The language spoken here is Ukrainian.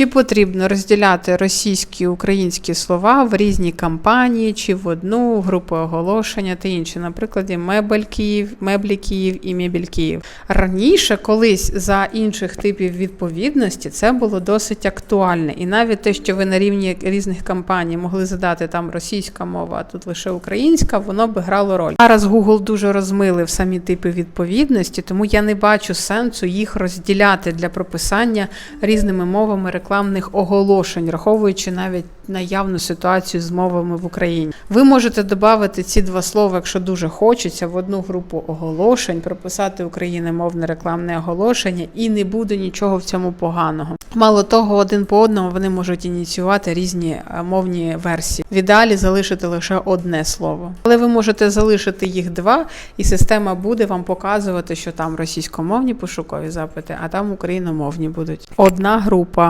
Чи потрібно розділяти російські українські слова в різні кампанії, чи в одну групу оголошення та інші, наприклад, мебель Київ, меблі Київ і мебель Київ. Раніше, колись за інших типів відповідності, це було досить актуальне. І навіть те, що ви на рівні різних кампаній могли задати там російська мова, а тут лише українська, воно би грало роль. Зараз Google дуже розмилив самі типи відповідності, тому я не бачу сенсу їх розділяти для прописання різними мовами рекламних оголошень, враховуючи навіть наявну ситуацію з мовами в Україні. Ви можете додати ці два слова, якщо дуже хочеться, в одну групу оголошень, прописати україномовне рекламне оголошення, і не буде нічого в цьому поганого. Мало того, один по одному вони можуть ініціювати різні е, мовні версії. В ідеалі залишити лише одне слово, але ви можете залишити їх два, і система буде вам показувати, що там російськомовні пошукові запити, а там україномовні будуть. Одна група.